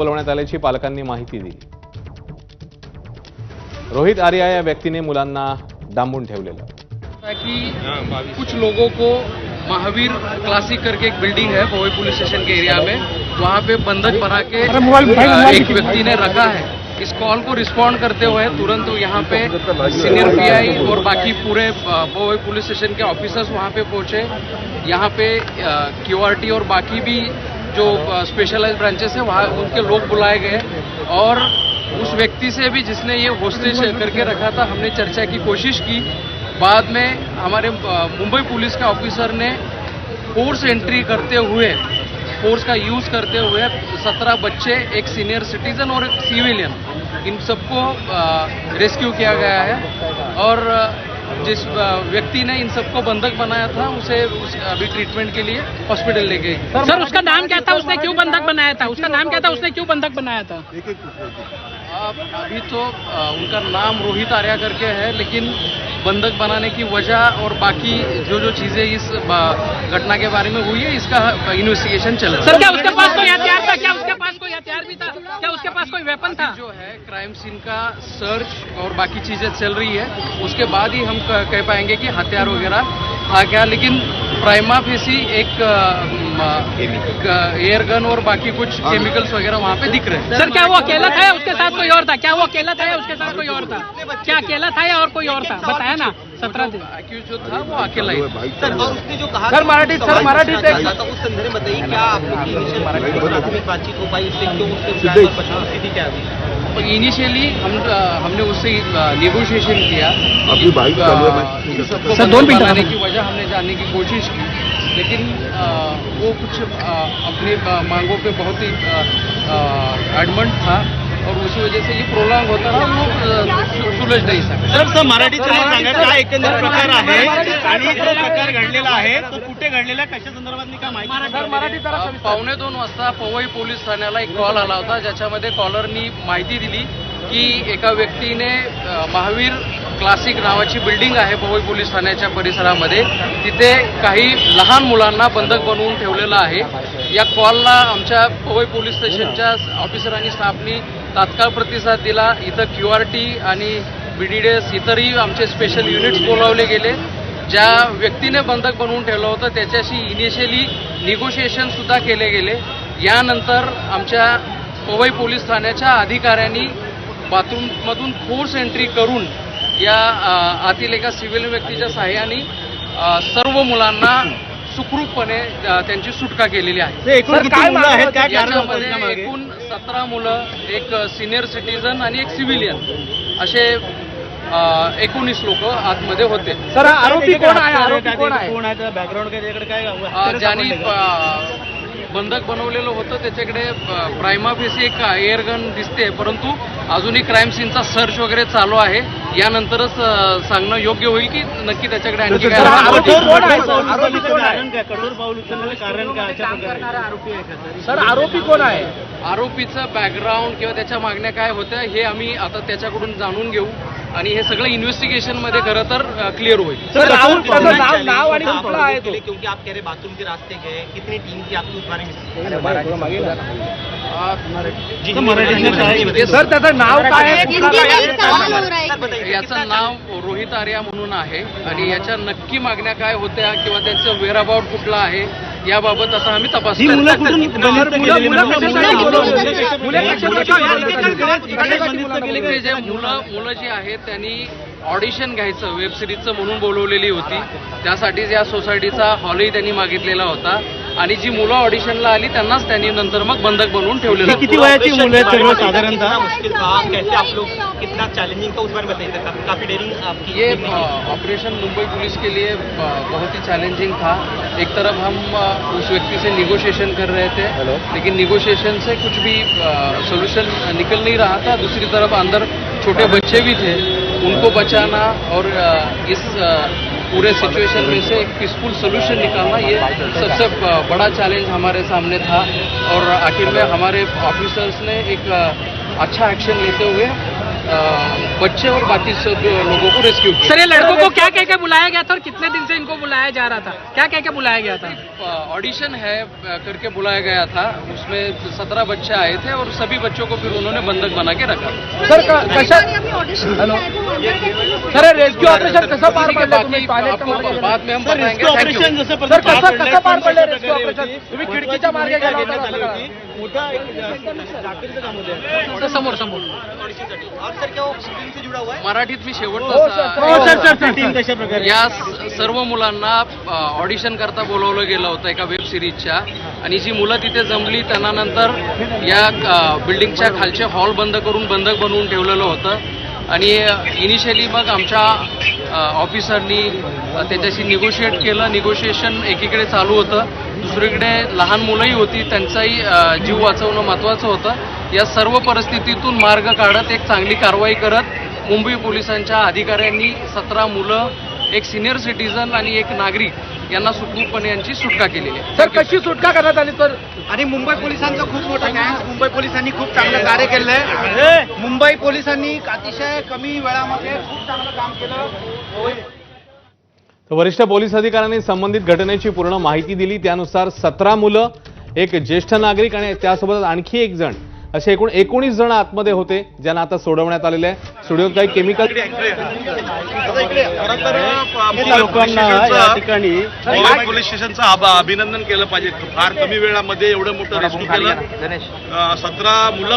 बोलवण्यात आल्याची पालकांनी माहिती दिली. रोहित आर्या या व्यक्तीने मुलांना डांबून ठेवलेलं. है कि कुछ लोगों को महावीर क्लासिक करके एक बिल्डिंग है पवई पुलिस स्टेशन के एरिया में। वहाँ पे बंधक बना के एक व्यक्ति ने रखा है। इस कॉल को रिस्पॉन्ड करते हुए तुरंत यहाँ पे सीनियर पीआई और बाकी पूरे पवई पुलिस स्टेशन के ऑफिसर्स वहाँ पे पहुँचे। यहाँ पे क्यूआरटी और बाकी भी जो स्पेशलाइज ब्रांचेस है, वहाँ उनके लोग बुलाए गए और उस व्यक्ति से भी जिसने ये होस्टेज करके रखा था, हमने चर्चा की, कोशिश की। बाद में हमारे मुंबई पुलिस के ऑफिसर ने फोर्स एंट्री करते हुए फोर्स का यूज़ करते हुए सत्रह बच्चे, एक सीनियर सिटीजन और एक सिविलियन इन सबको रेस्क्यू किया गया है। और जिस व्यक्ति ने इन सबको बंधक बनाया था उसे उस, अभी ट्रीटमेंट के लिए हॉस्पिटल ले गए सर उसका नाम क्या था? उसने क्यों बंधक बनाया था? उसका नाम क्या था? उसने क्यों बंधक बनाया था? अभी तो उनका नाम रोहित आर्या करके है लेकिन बंधक बनाने की वजह और बाकी जो जो चीज़ें इस घटना के बारे में हुई है इसका इन्वेस्टिगेशन चल रहा है। सर क्या उसके पास कोई हथियार था? क्या उसके पास कोई हथियार भी था क्या उसके पास कोई वेपन था? जो है क्राइम सीन का सर्च और बाकी चीज़ें चल रही है। उसके बाद ही हम कह पाएँगे कि हथियार वगैरह आ गया। लेकिन प्राइमा फेसी एक एयर गन और बाकी कुछ केमिकल्स वगैरह वहाँ पे दिख रहे हैं। सर क्या वो अकेला था या उसके साथ कोई और था? क्या वो अकेला था या उसके साथ कोई और था? क्या अकेला था या और कोई और था? बताया ना सत्रह दिन। एक्यूज जो था वो अकेला ही सर और उसने जो कहा सर, मराठी- सर, मराठी उस संदर्भ में बताइए क्या प्राथमिक बातचीत हो पाई उससे? क्यों बचाव स्थिति क्या हुई तो इनिशियली हम हमने उससे नेगोशिएशन किया। अभी है, सबको सर, दोन की वजह हमने जानने की कोशिश की। लेकिन वो कुछ अपनी मांगों पे बहुत ही एडमंट था और उसी वजह से ये प्रोलॉन्ग होता रहा। वो सुलझ नाही सका। सर सर मराठीत मला सांगा काय एकंदर प्रकार आहे आणि जो प्रकार घडलेला आहे तो कुठे घडलेला कशा संदर्भात मी काय माहिती पावणे दोन वाजता पवई पोलीस ठाण्याला एक कॉल आला होता ज्याच्यामध्ये कॉलरनी माहिती दिली की एका व्यक्तीने महावीर क्लासिक नावाची बिल्डिंग आहे पवई पोलीस ठाण्याच्या परिसरामध्ये. तिथे काही लहान मुलांना बंधक बनवून ठेवलेलं आहे. या कॉलला आमच्या पवई पोलीस स्टेशनच्या ऑफिसरांनी स्टाफनी तात्काळ प्रतिसाद दिला. इथं क्यू आर टी आणि बी डी डी एस इतरही आमचे स्पेशल युनिट्स बोलावले गेले. ज्या व्यक्तीने बंधक बनवून ठेवलं होतं त्याच्याशी इनिशियली निगोशिएशनसुद्धा केले गेले. यानंतर आमच्या पवई पोलीस ठाण्याच्या अधिकाऱ्यांनी बाथरूममधून फोर्स एंट्री करून या आतील एका सिव्हिल व्यक्तीच्या सहाय्याने सर्व मुलांना सुखरूपपणे त्यांची सुटका केलेली आहे. एकूण सतरा मुलं एक सिनियर सिटीजन आणि एक सिव्हिलियन असे एकोणीस लोक आतमध्ये होते. सर आरोपी कोण आहे? आरोपी कोण आहे कोण आहे? बॅकग्राऊंड ज्यांनी बंधक बनवलेलं होतं. त्याच्याकडे प्रायमा फेसी एक एअर गन दिसते. परंतु अजूनही क्राईम सीनचा सर्च वगैरे चालू आहे. यानंतरच सांगणं योग्य होईल की नक्की त्याच्याकडे आणखी सर? आरोपी कोण आहे? आरोपीचं बॅकग्राऊंड किंवा त्याच्या मागण्या काय होत्या हे आम्ही आता त्याच्याकडून जाणून घेऊ. आणि हे सगळं इन्व्हेस्टिगेशनमध्ये खरं तर क्लिअर होईल. सर राहुल नाव आणि कुठला आहे के तो? क्योंकि आप कह रहे बाथरूम के रास्ते गए कितनी टीम आपकी उस बारे में? ते सर त्याचं नाव काय याचं नाव रोहित आर्या म्हणून आहे आणि याच्या नक्की मागण्या काय होत्या किंवा त्यांचं वेअरअबाउट कुठलं आहे? याबाबत आता आम्ही तपास जे मुलं मुलं जी आहेत त्यांनी ऑडिशन घ्यायचं वेब सिरीजचं म्हणून बोलवलेली होती. त्यासाठीच या सोसायटीचा हॉलही त्यांनी मागितलेला होता. आणि जी मुलं ऑडिशनला आली त्यांनाच त्यांनी नंतर मग बंधक बनवून ठेवलेलं. किती वयाची मुलं आहेत सर्व कितना साधारणतः मुश्किल था कैसे आप लोग कितना चैलेंजिंग था उस बारे में बताइए सर काफी- काफी डेयरिंग आपकी ये। ऑपरेशन मुंबई पुलिस के लिए बहुत ही चैलेंजिंग था एक तरफ हम उस व्यक्ति से निगोशिएशन कर रहे थे लेकिन निगोशिएशन से कुछ भी सोल्यूशन निकल नहीं रहा था दूसरी तरफ अंदर छोटे बच्चे भी थे उनको बचाना और इस पूरे सिचुएशन में से एक पीसफुल सोल्यूशन निकालना ये सबसे बड़ा चैलेंज हमारे सामने था। और आखिर में हमारे ऑफिसर्स ने एक अच्छा एक्शन लेते हुए बच्चे और बाकी सब लोगों को रेस्क्यू किया। सर ये लड़कों को क्या कह के बुलाया गया था और कितने दिन से इनको बुलाया जा रहा था? क्या कह के बुलाया गया था? ऑडिशन है करके बुलाया गया था। उसमें सत्रह बच्चे आए थे और सभी बच्चों को फिर उन्होंने बंधक बना के रखा। सर कशा सर रेस्क्यू ऑपरेशन कैसा पार पडलं टॉयलेटच्या आपको बाद में हम सर बताएँगे। सर कसं पार कोणत्या रेस्क्यू ऑपरेशन? तुम्ही खिडकीच्या मार्गे गेला होता. मोठा समोर समोर। सर क्या वो शूटिंग से जुड़ा हुआ है मराठीत मी शेवटचा या सर्व मुलांना ऑडिशन करता बोलवलं गेलं होतं एका वेब सिरीजच्या आणि जी मुलं तिथे जमली त्यांना नंतर या बिल्डिंगच्या खालचे हॉल बंद करून बंधक बनवून ठेवलेलं होतं. आणि इनिशियली मग आमच्या ऑफिसरनी त्याच्याशी निगोशिएट केलं. निगोशिएशन एकीकडे चालू होतं. दुसरीकडे लहान मुलंही होती. त्यांचाही जीव वाचवणं महत्त्वाचं होतं. या सर्व परिस्थितीतून मार्ग काढत एक चांगली कारवाई करत मुंबई पोलिसांच्या अधिकाऱ्यांनी सतरा मुलं एक सिनियर सिटीजन आणि एक नागरिक यांना सुखरूपपणे यांची सुटका केलेली आहे. सर कशी सुटका करण्यात आली सर? आणि मुंबई पोलिसांचं खूप मोठं गँग मुंबई पोलिसांनी खूप चांगलं कार्य केलं आहे. मुंबई पोलिसांनी अतिशय कमी वेळामध्ये खूप चांगलं काम केलं. तर वरिष्ठ पोलीस अधिकाऱ्यांनी संबंधित घटनेची पूर्ण माहिती दिली. त्यानुसार सतरा मुलं एक ज्येष्ठ नागरिक आणि त्यासोबत आणखी एक जण असे एकूण एकोणीस जण आतमध्ये होते ज्यांना आता सोडवण्यात आलेले आहे. स्टुडिओत काही केमिकल खरं तर मुंबई लोकांना या ठिकाणी पोलीस स्टेशनचं आभा- अभिनंदन केलं पाहिजे. फार कमी वेळामध्ये एवढं मोठं रेस्क्यू केलं. सतरा मुलं